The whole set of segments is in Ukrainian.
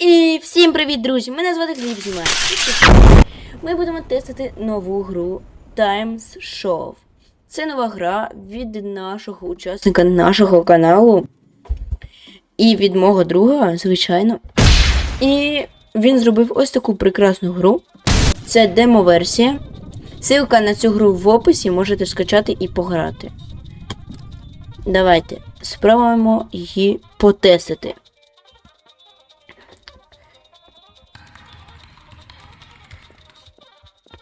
І всім привіт, друзі! Мене звати Гліб Зімай. Ми будемо тестити нову гру Times Show. Це нова гра від нашого учасника нашого каналу. І від мого друга, звичайно. І він зробив ось таку прекрасну гру. Це демо-версія. Ссылка на цю гру в описі можете скачати і пограти. Давайте спробуємо її потестити.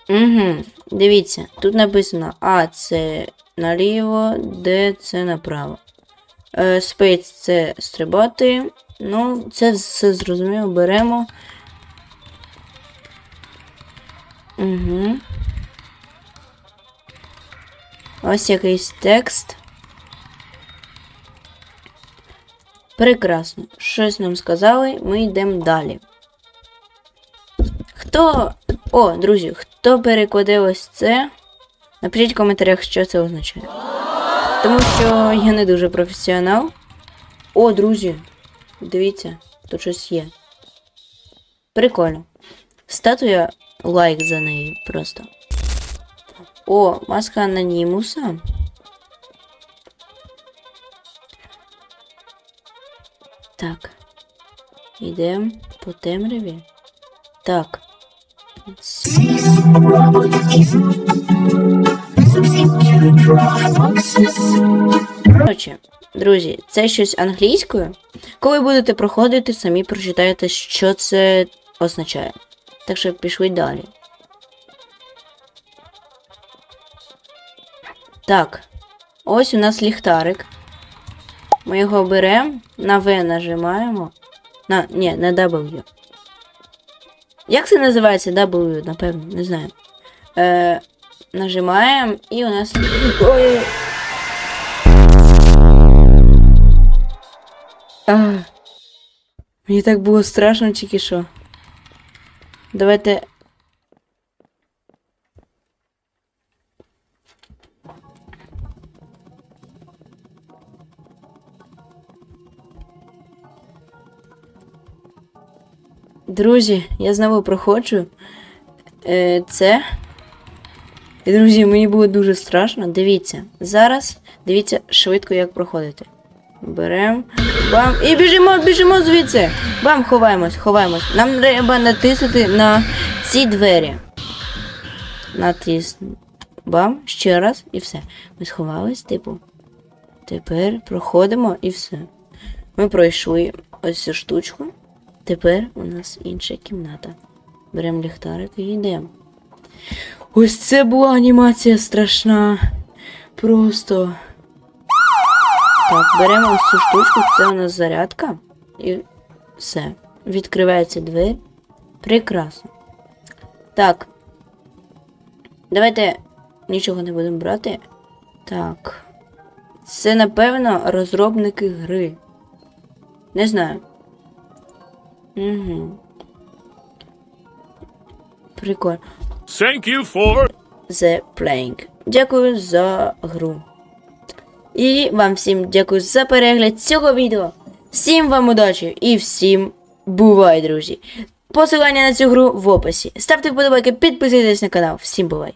Угу. Дивіться, тут написано А це наліво, Д це направо. Е, Space це стрибати. Ну, це все зрозуміло, беремо. Угу. Ось якийсь текст. Прекрасно. Щось нам сказали, ми йдемо далі. Хто. О, друзі, хто перекладе ось це? Напишіть в коментарях, що це означає. Тому що я не дуже професіонал. О, друзі, дивіться, тут щось є. Прикольно. Статуя лайк за неї просто. О, маска анонімуса. Так. Йдемо по темряві. Так. Коротше, друзі, це щось англійською. Коли будете проходити, самі прочитаєте, що це означає. Так що пішли далі. Так. Ось у нас ліхтарик. Ми його беремо, на V нажимаємо. На, ні, на W. Як це називається? W, напевно, не знаю. Е, нажимаємо і у нас. Ой. А, мені так було страшно тільки що. Давайте. Друзі, я знову проходжу е, це. І, друзі, мені було дуже страшно. Дивіться. Зараз дивіться швидко, як проходити. Берем. Бам! І біжимо, біжимо звідси. Бам, ховаємось, ховаємось. Нам треба натиснути на ці двері. Натисну. Бам, ще раз і все. Ми сховались, типу. Тепер проходимо і все. Ми пройшли ось цю штучку. Тепер у нас інша кімната. Беремо ліхтарик і йдемо. Ось це була анімація страшна. Просто. Так, беремо цю штучку, це у нас зарядка. І все. Відкривається двері. Прекрасно. Так. Давайте нічого не будемо брати. Так. Це, напевно, розробники гри. Не знаю. Угу. Прикольно. Thank you for. The Playing. Дякую за гру. І вам всім дякую за перегляд цього відео. Всім вам удачі і всім бувай, друзі. Посилання на цю гру в описі. Ставте вподобайки, підписуйтесь на канал. Всім бувай!